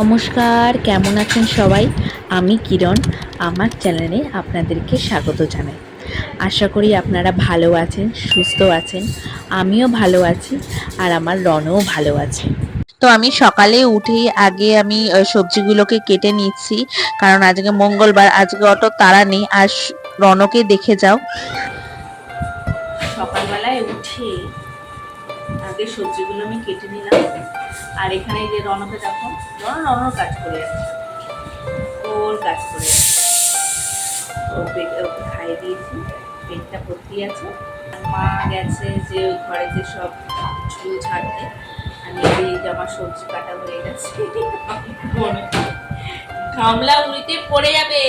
নমস্কার, কেমন আছেন সবাই? আমি কিরণ, আমার চ্যানেলে আপনাদেরকে স্বাগত জানাই। আশা করি আপনারা ভালো আছেন, সুস্থ আছেন, আমিও ভালো আছি আর আমার রনও ভালো আছে। তো আমি সকালে উঠেই আগে আমি সবজিগুলোকে কেটে নিচ্ছি, কারণ আজকে মঙ্গলবার, আজকে অত তাড়া নেই, আর রনকে দেখে যাও। সকালবেলায় উঠে আগে সবজিগুলো আমি কেটে নিলাম। আর এখানে যে রনকে দেখো, রন, রনর কাজ করে ওর কাজ করে পেটে ওকে খাইয়ে দিয়েছি, পেটটা ভর্তি আছে। মা গেছে যে ঘরে যে সব চুল ছাড়তে আমি এই আমার সবজি কাটা হয়ে গেছে। গামলা উড়িতে পড়ে যাবে।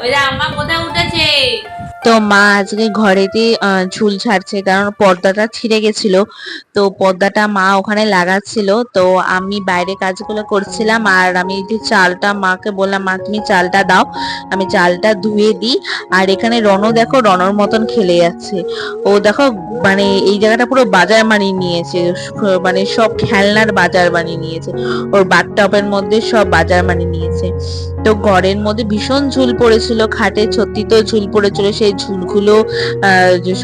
ওই যে আম্মা কোথায় উঠেছে? তো মা আজকে ঘরেতে ঝুল ছাড়ছে, কারণ পর্দাটা ছিঁড়ে গেছিল। তো পর্দাটা মা ওখানে লাগাচ্ছিল। তো আমি বাইরে কাজগুলো করছিলাম আর আমি যে চালটা মাকে বললাম, মা, তুমি চালটা দাও, আমি চালটা ধুয়ে দিই। আর এখানে রনও দেখো, রনর মতন খেলে যাচ্ছে। ও দেখো মানে এই জায়গাটা পুরো বাজার বানিয়ে নিয়েছে। মানে সব খেলনার বাজার বানিয়ে নিয়েছে। ওর বাথটবের মধ্যে সব বাজার বানিয়ে নিয়েছে। তো ঘরের মধ্যে ভীষণ ঝুল পড়েছিল, খাটে তো ঝুল পড়েছিল, সেই ঝুলগুলো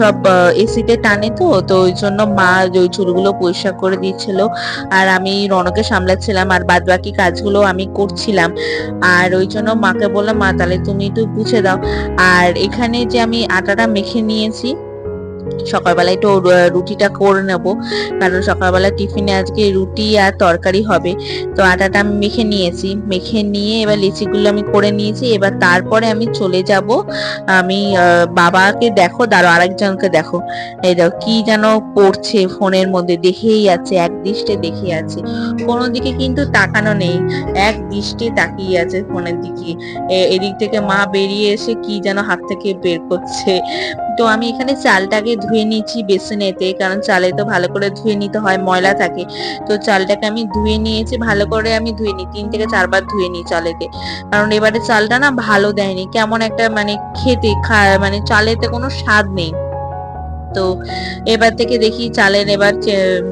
সব এসিতে টানে তো তো ওই জন্য মা ওই ঝুলগুলো পরিষ্কার করে দিচ্ছিল আর আমি রনকে সামলাচ্ছিলাম আর বাদ বাকি কাজগুলো আমি করছিলাম। আর ওই জন্য মাকে বললাম, মা, তাহলে তুমি একটু বুঝে দাও। আর এখানে যে আমি আটাটা মেখে নিয়েছি সকালবেলা একটু আহ, রুটিটা করে নেব। কারণ সকালবেলা টিফিনে আজকে রুটি আর তরকারি হবে। তো আটাটা আমি মেখে নিয়েছি। মেখে নিয়ে এবার লিচিগুলো আমি করে নিয়েছি। এবার তারপরে আমি চলে যাব। আমি বাবাকে দেখো দাঁড়ো আরেকজনকে দেখো। এই দেখো কি যেন পড়ছে ফোনের মধ্যে। দেখেই আছে এক দৃষ্টে দেখে আছে। কোনো দিকে কিন্তু তাকানো নেই। এক দৃষ্টে তাকিয়ে আছে ফোনের দিকে। এদিক থেকে মা বেরিয়ে এসে কি যেন হাত থেকে বের করছে। তো আমি এখানে চালটাকে ধুয়ে নিয়েছি বেসিনেতে, কারণ চালে তো ভালো করে ধুয়ে নিতে হয়, ময়লা থাকে। তো চালটাকে আমি ধুয়ে নিয়েছি, ভালো করে আমি ধুয়ে নিই, তিন থেকে চারবার ধুয়ে নিই চালেতে। কারণ এবারে চালটা না ভালো দেয়নি, কেমন একটা মানে খেতে মানে চালেতে কোনো স্বাদ নেই। তো এবার থেকে দেখি চালের এবার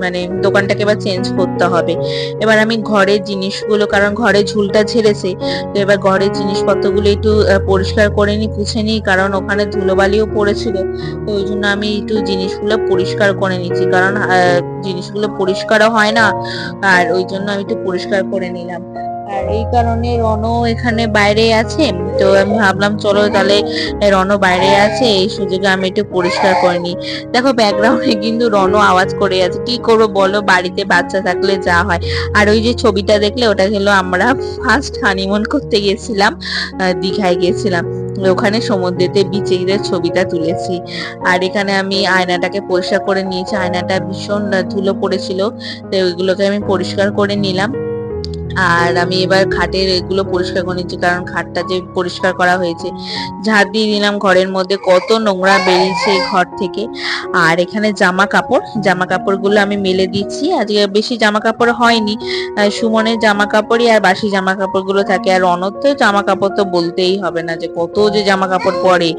মানে দোকানটাকে এবার চেঞ্জ করতে হবে। এবার আমি ঘরের জিনিসগুলো, কারণ ঘরে ঝুলটা ঝেড়েছে, তো এবার ঘরের জিনিসপত্রগুলো একটু পরিষ্কার করে নি, পুছে নিই কারণ ওখানে ধুলোবালিও পড়েছিল। তো ওই জন্য আমি একটু জিনিসগুলো পরিষ্কার করে নিচ্ছি, কারণ জিনিসগুলো পরিষ্কারও হয় না, আর ওই জন্য আমি একটু পরিষ্কার করে নিলাম। আর এই কারণে রনও এখানে বাইরে আছে। তো আমি ভাবলাম, চলো তাহলে রনও বাইরে আছে, এই সুযোগে আমি একটু পরিষ্কার করে নিই। দেখো ব্যাকগ্রাউন্ডে কিন্তু রনও আওয়াজ করে আছে। কি করব বলো? বাড়িতে বাচ্চা থাকলে যা হয়। আর ওই যে ছবিটা দেখলে, ওটা হলো আমরা ফার্স্ট হানিমুন করতে গেছিলাম দীঘায় গেছিলাম। ওখানে সমুদ্রেতে বিচে গিয়ে ছবিটা তুলেছি। আর এখানে আমি আয়নাটাকে পরিষ্কার করে নিয়েছি। আয়নাটা ভীষণ ধুলো পড়েছিল, তো ওইগুলোকে আমি পরিষ্কার করে নিলাম। আর আমি এবার খাটের এগুলো পরিষ্কার করে নিচ্ছি, কারণ খাটটা যে পরিষ্কার করা হয়েছে ঝাড় দিয়ে দিলাম ঘরের মধ্যে, কত নোংরা বেরিয়েছে ঘর থেকে। আর এখানে জামা কাপড়, জামা কাপড়গুলো আমি মেলে দিচ্ছি। আজকে বেশি জামা কাপড় হয়নি সুমনের জামা কাপড়ই আর বাসি জামা কাপড়গুলো থাকে। আর অনর তো জামা কাপড় তো বলতেই হবে না যে কত যে জামা কাপড় পরে,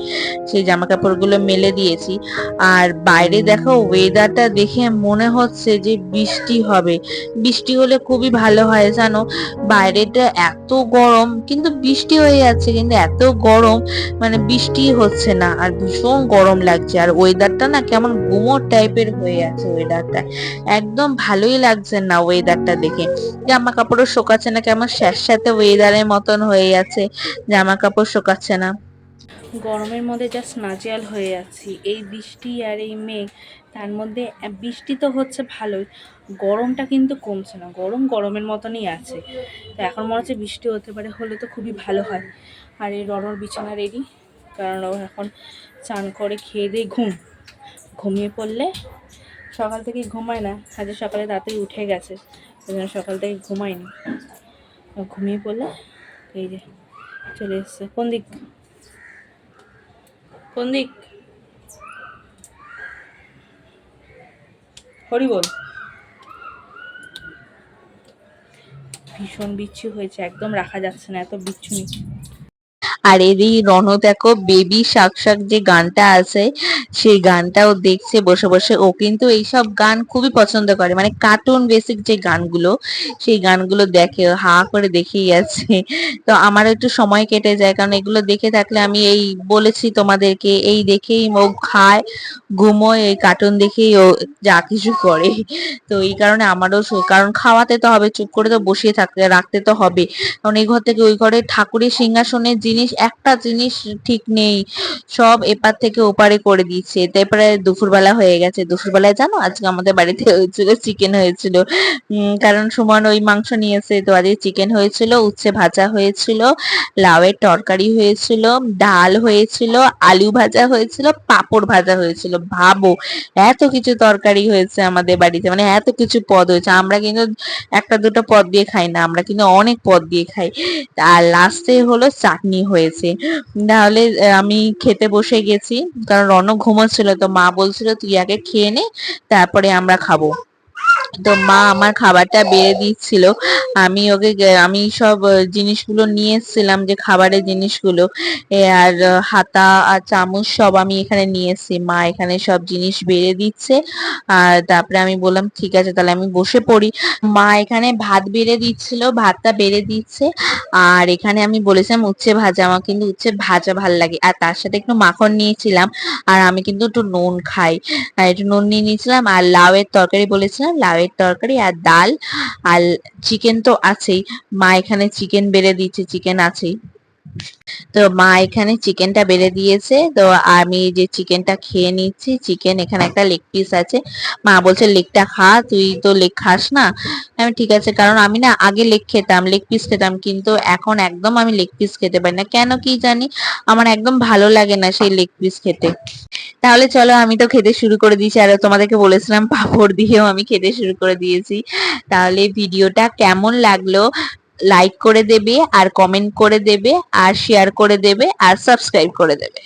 সেই জামা কাপড়গুলো মেলে দিয়েছি। আর বাইরে দেখো ওয়েদারটা দেখে মনে হচ্ছে যে বৃষ্টি হবে। বৃষ্টি হলে খুবই ভালো হয়, জানো? বাইরেটা এত গরম, কিন্তু বৃষ্টি হয়ে যাচ্ছে, কিন্তু এত গরম মানে বৃষ্টি হচ্ছে না, আর ভীষণ গরম লাগছে, আর ওয়েদারটা না কেমন গুমোর টাইপের হয়ে আছে ওয়েদারটা একদম ভালোই লাগছে না ওয়েদারটা দেখে। জামা কাপড়ও শোকাচ্ছে না, কেমন স্যাঁতস্যাঁতে ওয়েদারের মতন হয়ে যাচ্ছে জামা কাপড় শোকাচ্ছে না। গরমের মধ্যে জাস্ট নাজিয়াল হয়ে যাচ্ছি এই বৃষ্টি আর এই মেঘ, তার মধ্যে বৃষ্টি তো হচ্ছে ভালোই। গরমটা কিন্তু কমছে না। গরম গরমের মতনই আছে। তো এখন মনে হচ্ছে বৃষ্টি হতে পারে, হলে তো খুবই ভালো হয়। আর এই রনর বিছানা রেডি কারণ ও এখন চান করে খেয়ে দিয়ে ঘুম। ঘুমিয়ে পড়লে সকাল থেকে ঘুমায় না। আজ সকালে তাড়াতাড়ি উঠে গেছে, ওই জন্য সকাল থেকে ঘুমায়নি। ঘুমিয়ে পড়লে এই যে চলে এসছে। কোন দিক? কোন দিক? হরি বল। ভীষণ বিচ্ছু হয়েছে একদম রাখা যাচ্ছে না এত বিচ্ছুনি। আর এরই রণ দেখো বেবি শাক শাক যে গানটা আছে, সেই গানটাও দেখছে, বসে বসে। ও কিন্তু এইসব গান খুবই পছন্দ করে। মানে কার্টুন বেসিক যে গানগুলো, সেই গানগুলো দেখে, হা করে দেখেই আছে তো আমার একটু সময় কেটে যায়, কারণ এগুলো দেখে থাকলে আমি এই বলেছি তোমাদেরকে, এই দেখেই ও খায়, ঘুমোয়, এই কার্টুন দেখেই ও যা কিছু করে। তো এই কারণে আমারও কারণ খাওয়াতে তো হবে, চুপ করে তো বসিয়ে থাকতে, রাখতে তো হবে। কারণ এই ঘর থেকে ওই ঘরে ঠাকুরের সিংহাসনের জিনিস একটা জিনিস ঠিক নেই, সব এপার থেকে ওপারে করে দিচ্ছে তারপরে দুপুরবেলা হয়ে গেছে। দুপুরবেলায় জানো? আজকে আমাদের বাড়িতে হয়েছিল চিকেন হয়েছিল। কারণ সুমন ওই মাংস নিয়েছে তো আজকে চিকেন হয়েছিল, উচ্ছে ভাজা হয়েছিল, লাউয়ের তরকারি হয়েছিল, ডাল হয়েছিল, আলু ভাজা হয়েছিল, পাপড় ভাজা হয়েছিল। ভাবো, এত কিছু তরকারি হয়েছে আমাদের বাড়িতে। মানে এত কিছু পদ হয়েছে। আমরা কিন্তু একটা দুটো পদ দিয়ে খাই না, আমরা কিন্তু অনেক পদ দিয়ে খাই। আর লাস্টে হলো চাটনি হয়েছে। তাহলে আমি খেতে বসে গেছি, কারণ রনক ঘুমোচ্ছিল, তো মা বলছিল, তুই আগে খেয়ে নে, তারপরে আমরা খাব। তো মা আমার খাবারটা বেড়ে দিচ্ছিল। আমি ওকে আমি সব জিনিসগুলো নিয়ে এসেছিলাম যে খাবারের জিনিসগুলো। আর হাতা আর চামচ সব আমি এখানে নিয়ে এসেছি। মা এখানে সব জিনিস বেড়ে দিচ্ছে। আর তারপরে আমি বললাম, ঠিক আছে, তাহলে আমি বসে পড়ি। মা এখানে ভাত বেড়ে দিচ্ছিল, ভাতটা বেড়ে দিচ্ছে। আর এখানে আমি বলেছিলাম, উচ্ছে ভাজা, আমার কিন্তু উচ্ছে ভাজা ভালো লাগে। আর তার সাথে একটু মাখন নিয়েছিলাম। আর আমি কিন্তু একটু নুন খাই। একটু নুন নিয়ে নিয়েছিলাম। আর লাউয়ের তরকারি বলেছিলাম লাউয়ের তরকারি আর ডাল আর চিকেন তো আছেই। মা এখানে চিকেন বেড়ে দিচ্ছে চিকেন আছেই। তো মা এখানে চিকেনটা বেড়ে দিয়েছে। তো আমি যে চিকেনটা খেয়ে নিচ্ছি চিকেন এখানে একটা লেগ পিস আছে। মা বলছে লেগটা খা, তুই তো লেগ খাস না? আমি ঠিক আছে, কারণ আমি না আগে লেগ খেতাম লেগ পিস খেতাম, কিন্তু এখন একদম আমি লেগ পিস খেতে পারি না। কেন কি জানি? আমার একদম ভালো লাগে না সেই লেগ পিস খেতে। তাহলে চলো, আমি তো খেতে শুরু করে দিয়েছি। আর তোমাদেরকে বলেছিলাম, পাপড় দিয়েও আমি খেতে শুরু করে দিয়েছি। তাহলে ভিডিওটা কেমন লাগল? লাইক করে দেবে, আর কমেন্ট করে দেবে, আর শেয়ার করে দেবে, আর সাবস্ক্রাইব করে দেবে।